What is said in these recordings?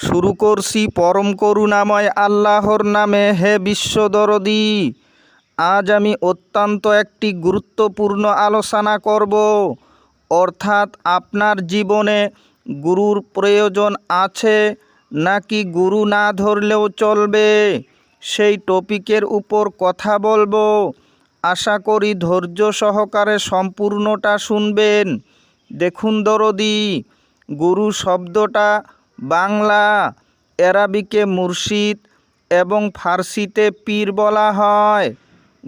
শুরু করছি পরম করুণাময় আল্লাহর নামে, হে বিশ্বদরদি আজ আমি অত্যন্ত একটি গুরুত্বপূর্ণ আলোচনা করব। অর্থাৎ আপনার জীবনে গুরুর প্রয়োজন আছে নাকি গুরু না ধরলেও চলবে, সেই টপিকের উপর কথা বলব। আশা করি ধৈর্য সহকারে সম্পূর্ণটা শুনবেন। দেখুন দরদি, গুরু শব্দটা বাংলা অ্যারাবিকে মুর্শিদ এবং ফার্সিতে পীর বলা হয়।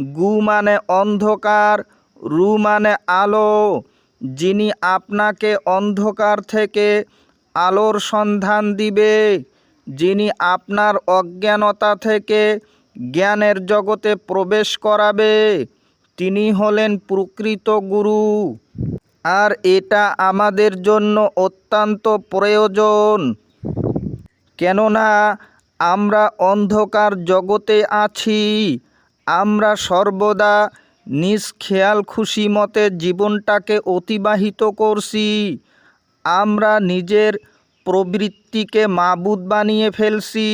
গু মানে অন্ধকার, রু মানে আলো। যিনি আপনাকে অন্ধকার থেকে আলোর সন্ধান দিবে, যিনি আপনার অজ্ঞানতা থেকে জ্ঞানের জগতে প্রবেশ করাবে তিনি হলেন প্রকৃত গুরু। আর এটা আমাদের জন্য অত্যন্ত প্রয়োজন। কেননা আমরা অন্ধকার জগতে আছি, আমরা সর্বদা নিজ খেয়াল খুশি মতে জীবনটাকে অতিবাহিত করছি, আমরা নিজের প্রবৃত্তিকে মাবুদ বানিয়ে ফেলছি।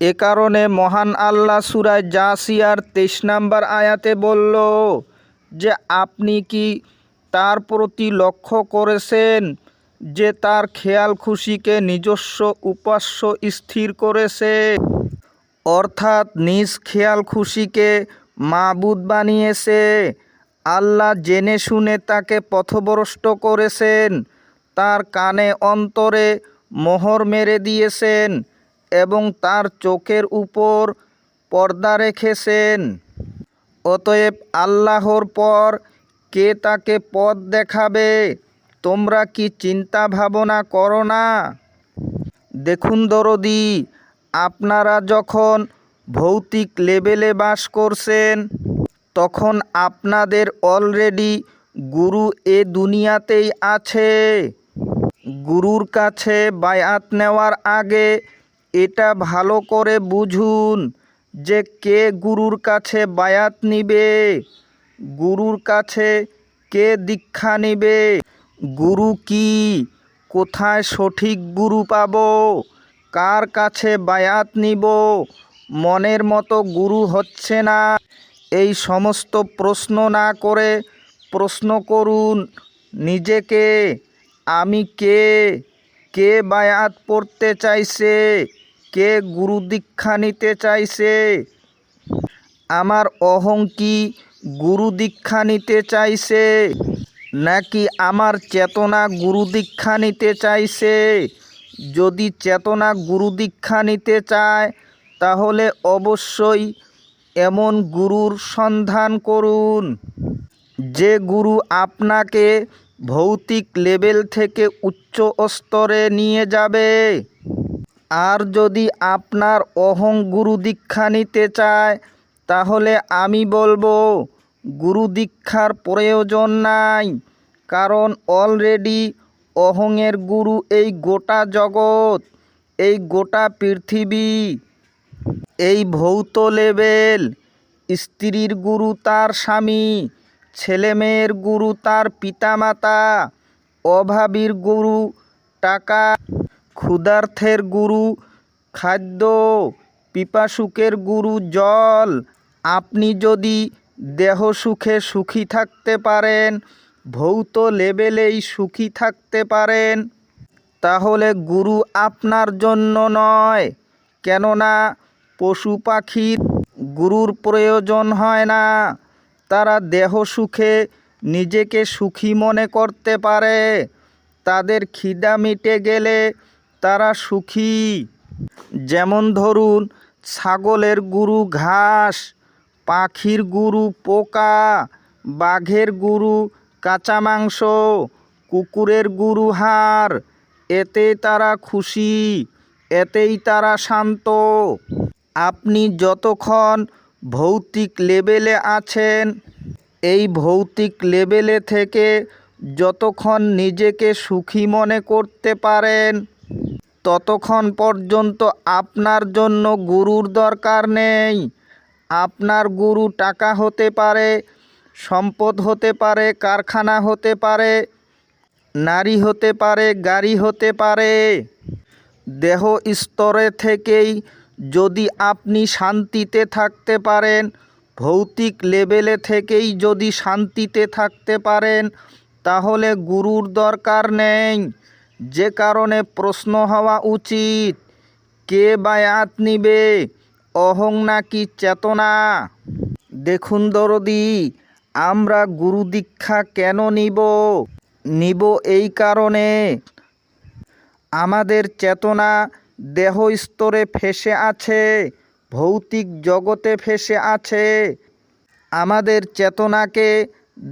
এ কারণে মহান আল্লাহ সুরায় জাসিয়ার তেইশ নাম্বার আয়াতে বলল যে, আপনি কি তার প্রতি লক্ষ্য করেছেন যে তার খেয়াল খুশিকে নিজস্ব উপাস্য স্থির করেছে। অর্থাৎ নিজ খেয়াল খুশিকে মাবুদ বানিয়েছে। আল্লাহ জেনে শুনে তাকে পথভ্রষ্ট করেছেন। তার কানে অন্তরে মোহর মেরে দিয়েছেন এবং তার চোখের উপর পর্দা রেখেছেন। অতএব আল্লাহর পর কে তাকে পথ দেখাবে? তোমরা কি চিন্তা ভাবনা করো না? দেখুন দরদি, আপনারা যখন ভৌতিক লেভেলে বাস করছেন, তখন আপনাদের অলরেডি গুরু এ দুনিয়াতেই আছে। গুরুর কাছে বায়াত নেওয়ার আগে এটা ভালো করে বুঝুন যে কে গুরুর কাছে বায়াত নিবে। গুরুর কাছে কে দীক্ষা নিবে? গুরু কি? কোথায় সঠিক গুরু পাব? কার কাছে বায়াত নিব? মনের মতো গুরু হচ্ছে না। এই সমস্ত প্রশ্ন না করে প্রশ্ন করুন নিজেকে আমি কে? কে বায়াত পড়তে চাইছে? কে গুরু দীক্ষা নিতে চাইছে? আমার অহং কি গুরু দীক্ষা নিতে চাইছে। নাকি আমার চেতনা গুরু দীক্ষা নিতে চাইছে? যদি চেতনা গুরু দীক্ষা নিতে চায়, তাহলে অবশ্যই এমন গুরুর সন্ধান করুন। যে গুরু আপনাকে ভৌতিক লেভেল থেকে উচ্চ স্তরে নিয়ে যাবে। আর যদি আপনার অহং গুরু দীক্ষা নিতে চায় তাহলে আমি বলব, গুরু দীক্ষার প্রয়োজন নাই, কারণ অলরেডি অহংয়ের গুরু এই গোটা জগৎ, এই গোটা পৃথিবী, এই ভৌত লেবেল স্ত্রীর গুরু তার স্বামী, ছেলেমেয়ের গুরু তার পিতামাতা, অভাবীর গুরু টাকা, ক্ষুধার্থের গুরু খাদ্য, পিপাসুকের গুরু জল আপনি যদি দেহ সুখে সুখী থাকতে পারেন, ভৌত লেভেলেই সুখী থাকতে পারেন, তাহলে গুরু আপনার জন্য নয়। কেননা পশু পাখির গুরুর প্রয়োজন হয় না। তারা দেহ সুখে নিজেকে সুখী মনে করতে পারে। তাদের খিদা মিটে গেলে তারা সুখী। যেমন ধরুন, ছাগলের গুরু ঘাস পাখির গুরু পোকা, বাঘের গুরু কাঁচা মাংস, কুকুরের গুরু হার এতেই তারা খুশি, এতেই তারা শান্ত। আপনি যতক্ষণ ভৌতিক লেভেলে আছেন, এই ভৌতিক লেভেলে থেকে যতক্ষণ নিজেকে সুখী মনে করতে পারেন, ততক্ষণ পর্যন্ত আপনার জন্য গুরুর দরকার নেই। আপনার গুরু টাকা হতে পারে, সম্পদ হতে পারে, কারখানা হতে পারে, নারী হতে পারে, গাড়ি হতে পারে। দেহ স্তরে থেকেই যদি আপনি শান্তিতে থাকতে পারেন, ভৌতিক লেভেলে থেকেই যদি শান্তিতে থাকতে পারেন, তাহলে গুরুর দরকার নেই। যে কারণে প্রশ্ন হওয়া উচিত, কে বায়াত নিবে? অহং নাকি চেতনা? দেখুন দরদি, আমরা গুরু দীক্ষা কেন নিব? নিব এই কারণে। আমাদের চেতনা দেহ স্তরে ফেসে আছে, ভৌতিক জগতে ফেসে আছে। আমাদের চেতনাকে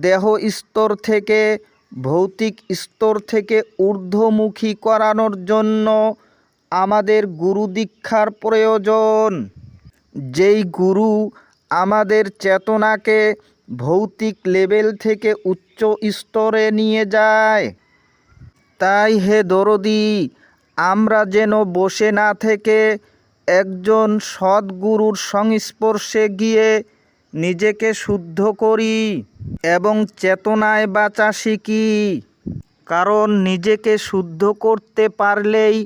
দেহ স্তর থেকে, ভৌতিক স্তর থেকে ঊর্ধ্বমুখী করানোর জন্য আমাদের গুরু দীক্ষার প্রয়োজন। যেই গুরু আমাদের চেতনাকে ভৌতিক লেভেল থেকে উচ্চ স্তরে নিয়ে যায়, তাই হে দরদি, আমরা যেন বসে না থেকে একজন সদ্গুরুর সংস্পর্শে গিয়ে নিজেকে শুদ্ধ করি এবং চেতনায় বাঁচা শিখি। কারণ নিজেকে শুদ্ধ করতে পারলেই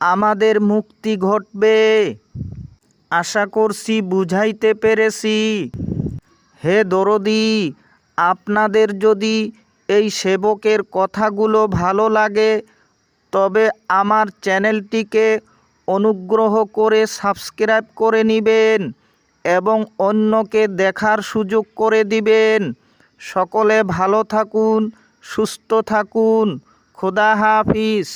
আমাদের মুক্তি ঘটবে। আশা করছি বুঝাইতে পেরেছি। হে দরদি, আপনাদের যদি এই সেবকের কথাগুলো ভালো লাগে, তবে আমার চ্যানেলটিকে অনুগ্রহ করে সাবস্ক্রাইব করে নেবেন এবং অন্যকে দেখার সুযোগ করে দিবেন। সকলে ভালো থাকুন, সুস্থ থাকুন। খোদা হাফিজ।